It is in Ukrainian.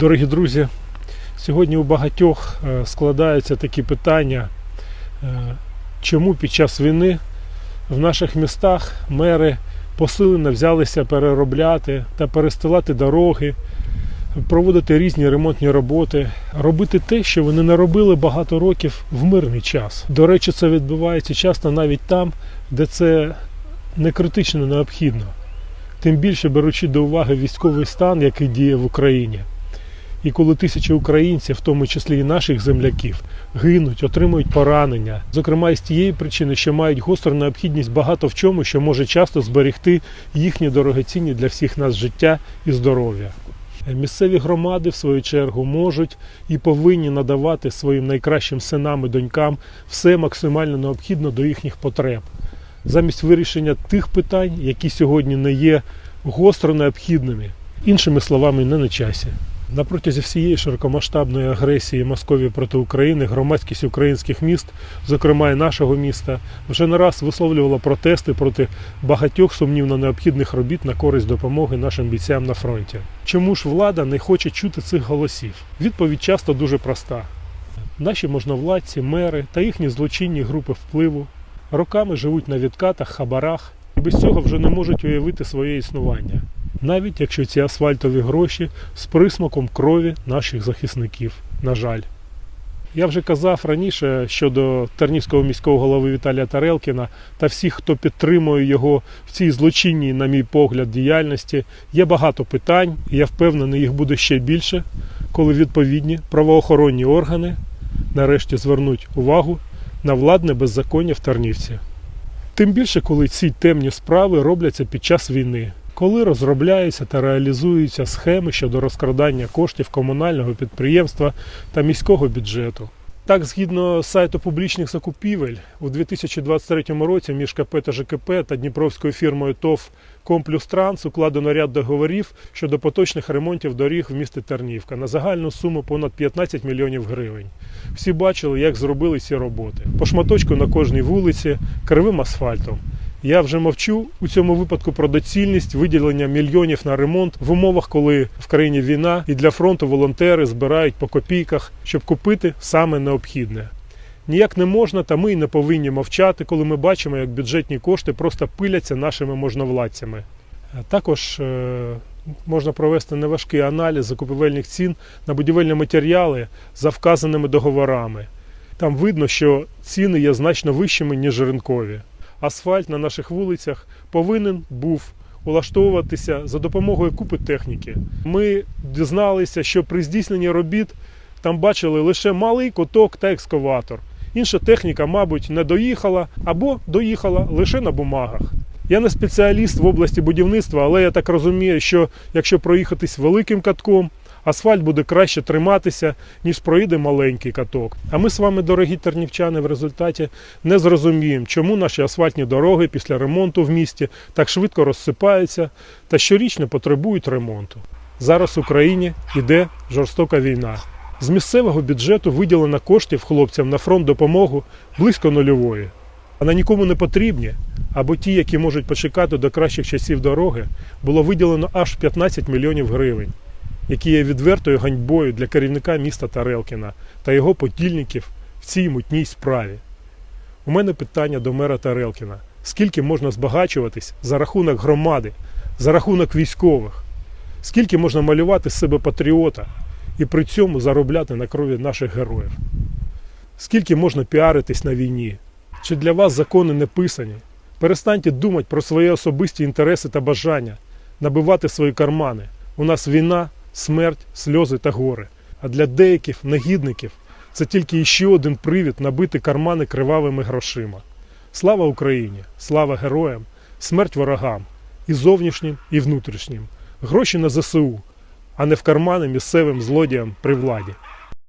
Дорогі друзі, сьогодні у багатьох е, складаються такі питання, е, чому під час війни в наших містах мери посилено взялися переробляти та перестилати дороги, проводити різні ремонтні роботи, робити те, що вони не робили багато років в мирний час. До речі, це відбувається часто навіть там, де це не критично необхідно. Тим більше беручи до уваги військовий стан, який діє в Україні. І коли тисячі українців, в тому числі і наших земляків, гинуть, отримують поранення, зокрема із тієї причини, що мають гостру необхідність багато в чому, що може часто зберегти їхні дорогоцінні для всіх нас життя і здоров'я. Місцеві громади, в свою чергу, можуть і повинні надавати своїм найкращим синам і донькам все максимально необхідне до їхніх потреб, замість вирішення тих питань, які сьогодні не є гостро необхідними, іншими словами, не на часі. На протязі всієї широкомасштабної агресії Московії проти України громадськість українських міст, зокрема і нашого міста, вже не раз висловлювала протести проти багатьох сумнівно необхідних робіт на користь допомоги нашим бійцям на фронті. Чому ж влада не хоче чути цих голосів? Відповідь часто дуже проста: наші можновладці, мери та їхні злочинні групи впливу роками живуть на відкатах, хабарах і без цього вже не можуть уявити своє існування навіть якщо ці асфальтові гроші з присмаком крові наших захисників. На жаль. Я вже казав раніше щодо Тернівського міського голови Віталія Тарелкіна та всіх, хто підтримує його в цій злочинній, на мій погляд, діяльності. Є багато питань, і я впевнений, їх буде ще більше, коли відповідні правоохоронні органи нарешті звернуть увагу на владне беззаконня в Тернівці. Тим більше, коли ці темні справи робляться під час війни коли розробляються та реалізуються схеми щодо розкрадання коштів комунального підприємства та міського бюджету. Так, згідно сайту публічних закупівель, у 2023 році між КП та ЖКП та Дніпровською фірмою ТОВ Комплюс Транс укладено ряд договорів щодо поточних ремонтів доріг в місті Тернівка на загальну суму понад 15 мільйонів гривень. Всі бачили, як зробили ці роботи. По шматочку на кожній вулиці, кривим асфальтом. Я вже мовчу у цьому випадку про доцільність виділення мільйонів на ремонт в умовах, коли в країні війна і для фронту волонтери збирають по копійках, щоб купити саме необхідне. Ніяк не можна, та ми й не повинні мовчати, коли ми бачимо, як бюджетні кошти просто пиляться нашими можновладцями. Також е, можна провести неважкий аналіз закупівельних цін на будівельні матеріали за вказаними договорами. Там видно, що ціни є значно вищими, ніж ринкові асфальт на наших вулицях повинен був улаштовуватися за допомогою купи техніки. Ми дізналися, що при здійсненні робіт там бачили лише малий коток та екскаватор. Інша техніка, мабуть, не доїхала або доїхала лише на бумагах. Я не спеціаліст в області будівництва, але я так розумію, що якщо проїхатись великим катком, асфальт буде краще триматися, ніж проїде маленький каток. А ми з вами, дорогі тернівчани, в результаті не зрозуміємо, чому наші асфальтні дороги після ремонту в місті так швидко розсипаються та щорічно потребують ремонту. Зараз в Україні йде жорстока війна. З місцевого бюджету виділено коштів хлопцям на фронт допомогу близько нульової. А на нікому не потрібні, або ті, які можуть почекати до кращих часів дороги, було виділено аж 15 мільйонів гривень які є відвертою ганьбою для керівника міста Тарелкіна та його подільників в цій мутній справі. У мене питання до мера Тарелкіна: скільки можна збагачуватись за рахунок громади, за рахунок військових, скільки можна малювати з себе патріота і при цьому заробляти на крові наших героїв? Скільки можна піаритись на війні? Чи для вас закони не писані? Перестаньте думати про свої особисті інтереси та бажання, набивати свої кармани. У нас війна, смерть, сльози та гори. А для деяких негідників це тільки іще один привід набити кармани кривавими грошима. Слава Україні! Слава героям! Смерть ворогам і зовнішнім, і внутрішнім. Гроші на ЗСУ, а не в кармани місцевим злодіям при владі.